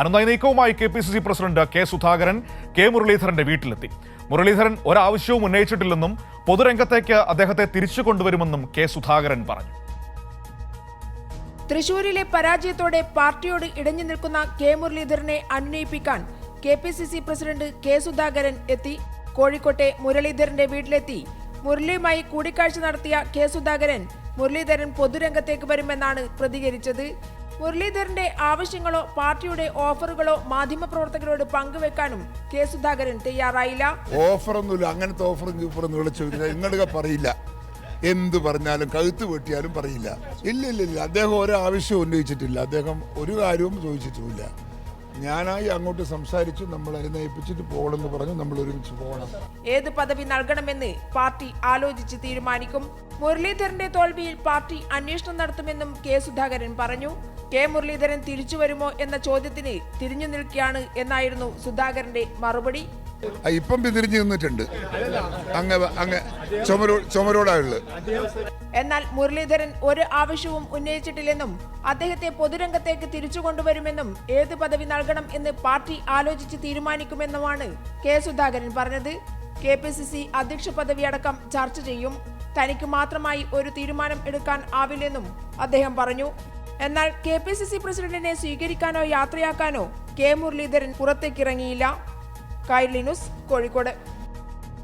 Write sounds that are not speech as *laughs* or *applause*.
അനുനയ നീക്കവുമായി K P C C president K Sudhakaran K മുരളീധരന്റെ വീട്ടിലെത്തി. മുരളീധരൻ ഒരാവശ്യവും ഉന്നയിച്ചിട്ടില്ലെന്നും പൊതുരംഗത്തേക്ക് അദ്ദേഹത്തെ തിരിച്ചു കൊണ്ടുവരുമെന്നും കെ സുധാകരൻ പറഞ്ഞു. തൃശൂരിലെ പരാജയത്തോടെ പാർട്ടിയോട് ഇടഞ്ഞു നിൽക്കുന്ന കെ മുരളീധരനെ അനുനയിപ്പിക്കാൻ K P C C president K Sudhakaran എത്തി. കോഴിക്കോട്ടെ മുരളീധരന്റെ വീട്ടിലെത്തി. മുരളിയുമായി കൂടിക്കാഴ്ച നടത്തിയ കെ സുധാകരൻ മുരളീധരൻ പൊതുരംഗത്തേക്ക് വരുമെന്നാണ് പ്രതികരിച്ചത്. മുരളീധരന്റെ ആവശ്യങ്ങളോ പാർട്ടിയുടെ ഓഫറുകളോ മാധ്യമപ്രവർത്തകരോട് പങ്കുവെക്കാനും കെ സുധാകരൻ തയ്യാറായില്ല. ഓഫറൊന്നുമില്ല. അങ്ങനത്തെ ഓഫറും ഗീഫറൊന്നും വിളിച്ചു *laughs* ഇങ്ങോട്ട് പറയില്ല. എന്ത് പറഞ്ഞാലും കഴുത്ത് വെട്ടിയാലും പറയില്ല. ഇല്ല ഇല്ല ഇല്ല അദ്ദേഹം ഒരു ആവശ്യവും ഉന്നയിച്ചിട്ടില്ല. അദ്ദേഹം ഒരു കാര്യവും ചോദിച്ചിട്ടുമില്ല. ഞാനായി അങ്ങോട്ട് സംസാരിച്ചു നമ്മൾ അനുനയിപ്പിച്ചിട്ട് പോകണമെന്ന് പറഞ്ഞു നമ്മൾ ഒരുമിച്ച് പോകണം. ഏത് പദവി നൽകണമെന്ന് പാർട്ടി ആലോചിച്ച് തീരുമാനിക്കും. മുരളീധരന്റെ തോൽവിയിൽ പാർട്ടി അന്വേഷണം നടത്തുമെന്നും കെ സുധാകരൻ പറഞ്ഞു. കെ മുരളീധരൻ തിരിച്ചു വരുമോ എന്ന ചോദ്യത്തിന് തിരിഞ്ഞു നിൽക്കുകയാണ് എന്നായിരുന്നു സുധാകരന്റെ മറുപടി. ഇപ്പം പിന്തിരിഞ്ഞ് നിന്നിട്ടുണ്ട്. അങ്ങ് അങ്ങ് എന്നാൽ മുരളീധരൻ ഒരു ആവശ്യവും ഉന്നയിച്ചിട്ടില്ലെന്നും അദ്ദേഹത്തെ പൊതുരംഗത്തേക്ക് തിരിച്ചു കൊണ്ടുവരുമെന്നും ഏത് പദവി നൽകണം എന്ന് പാർട്ടി ആലോചിച്ച് തീരുമാനിക്കുമെന്നുമാണ് കെ സുധാകരൻ പറഞ്ഞത്. കെ പി സി സി അധ്യക്ഷ പദവി അടക്കം ചർച്ച ചെയ്യും. തനിക്ക് മാത്രമായി ഒരു തീരുമാനം എടുക്കാൻ ആവില്ലെന്നും അദ്ദേഹം പറഞ്ഞു. എന്നാൽ കെ പി സി സി പ്രസിഡന്റിനെ സ്വീകരിക്കാനോ യാത്രയാക്കാനോ കെ മുരളീധരൻ പുറത്തേക്കിറങ്ങിയില്ല. ന്യൂസ് കോഴിക്കോട്